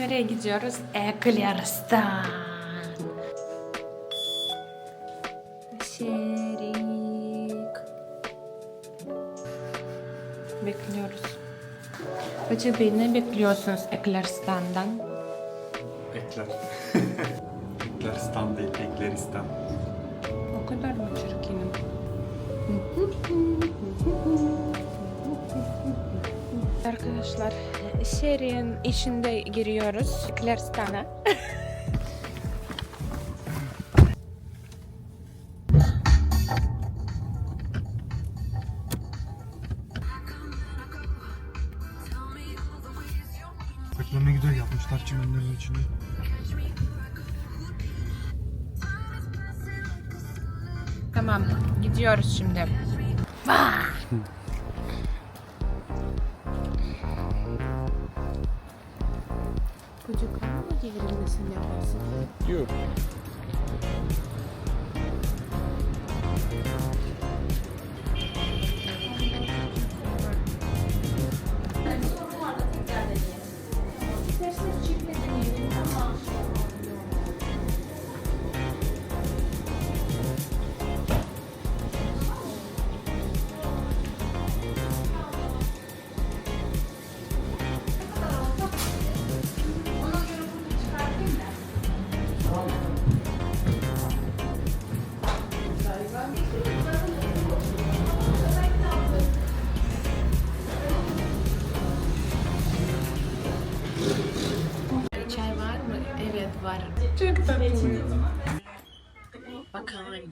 Nereye gidiyoruz? Ekleristan. Şerik. Bekliyoruz. Hacı Bey ne bekliyorsunuz Ekleristan'dan? Ekler. Ekleristan değil, Ekleristan. O kadar mı çirkinim? Arkadaşlar serinin içinde giriyoruz Ekleristan'a. Reklamı ne güzel yapmışlar çimenlerin içinde. Tamam gidiyoruz şimdi. Vah! Çocuklar mı devrilmesini yaparsın? Yok.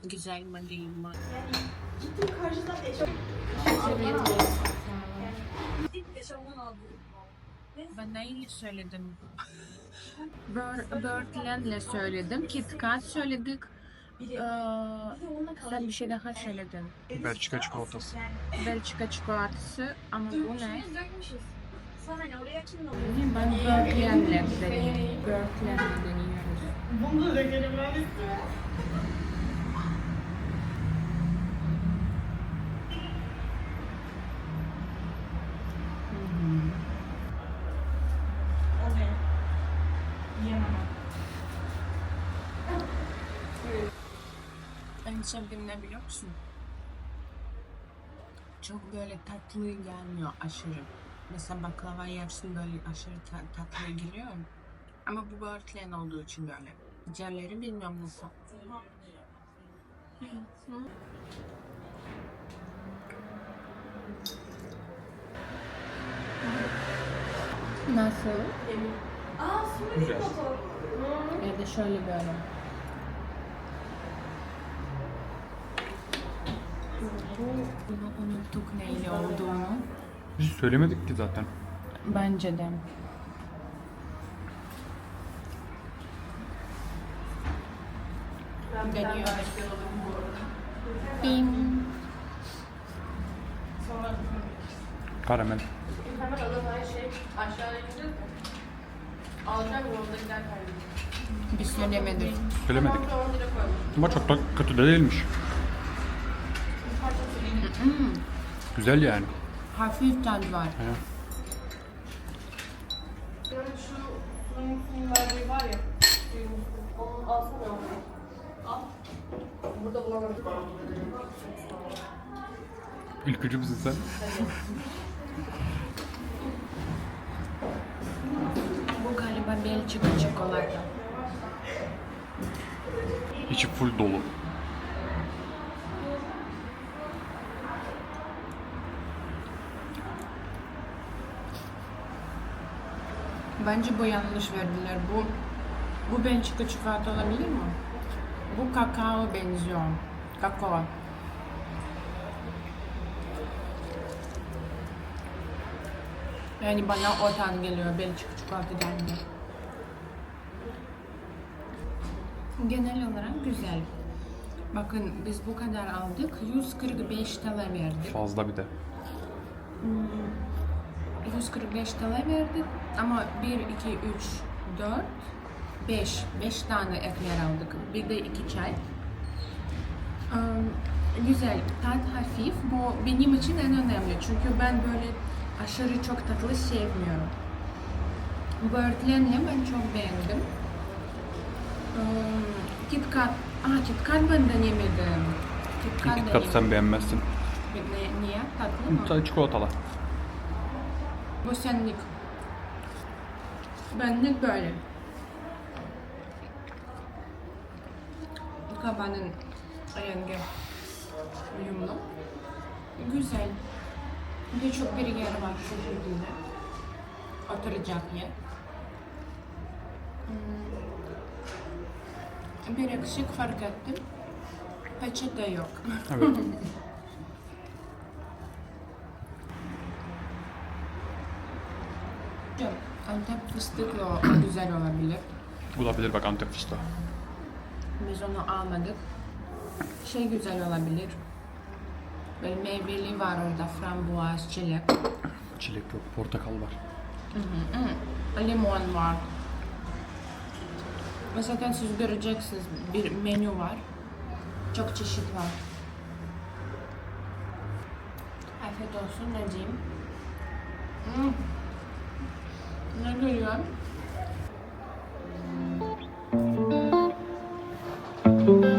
Güzel mi değil mi? Ben neyle söyledim? Birdland'le söyledim. KitKat söyledik. Ee, sen bir şey daha söyledin. Belçika çikolatası. Belçika çikolatası ama bu ne? Ben Birdland'le deniyorum. Birdland'le deniyoruz. En sevdiğim ne biliyor musun? Çok böyle tatlı gelmiyor aşırı. Mesela baklava yersin böyle aşırı ta- tatlı geliyor. Ama bu böğürtlen olduğu için böyle. Diğerleri bilmiyorum nasıl. Nasıl? Güzel. Ya da şöyle böyle. Bunu unuttuk neyle olduğunu. Biz söylemedik ki zaten. Bence de. Deniyoruz. Bim. Karamel. Her şey aşağıya gideceğiz mi? Alacak mı orada giderken? Biz söylemedik. Söylemedik. Ama çok da kötü de değilmiş. Güzel yani. Hafif tat var. He. Yani şu suyun verdiği var ya. Onu alsana. Al. Burada bulamadım. Ülkücü müsün sen? Bu galiba Belçika çikolata. İçi full dolu. Bence bu yanlış verdiler. Bu bu Belçika çikolata olabilir mi? Bu kakao benziyor. Kakao. Yani bana o tat geliyor Belçika çikolata gelmiyor. Genel olarak güzel. Bakın biz bu kadar aldık. 145 TL verdik. Fazla bir de. 145 TL verdik ama 1, 2, 3, 4, 5, 5 tane ekler aldık. Bir de 2 çay. Güzel, tat hafif. Bu benim için en önemli. Çünkü ben böyle aşırı çok tatlı sevmiyorum. Böğürtlenli ben çok beğendim. Hmm, Kit Kat. Aa Kit Kat ben denemedim. Kit Kat Kit Kat'ı sen beğenmezsin. Ne, niye? Tatlı mı? Çikolatalı. Bu senlik. Benlik böyle. Kabanın rengi uyumlu. Güzel. Birçok bir yer var şu şekilde. Oturacak yer. Hmm. Bir eksik fark ettim. Peçete yok. Evet. Antep fıstıklı o o güzel olabilir. Olabilir bak Antep fıstığı. Biz onu almadık. Şey güzel olabilir. Böyle meyveli var orada frambuaz, çilek. Çilek yok, portakal var. Limon var. Ve zaten siz göreceksiniz bir menü var. Çok çeşit var. Afiyet olsun ne diyeyim. Hmm. Ne görüyorum? thank you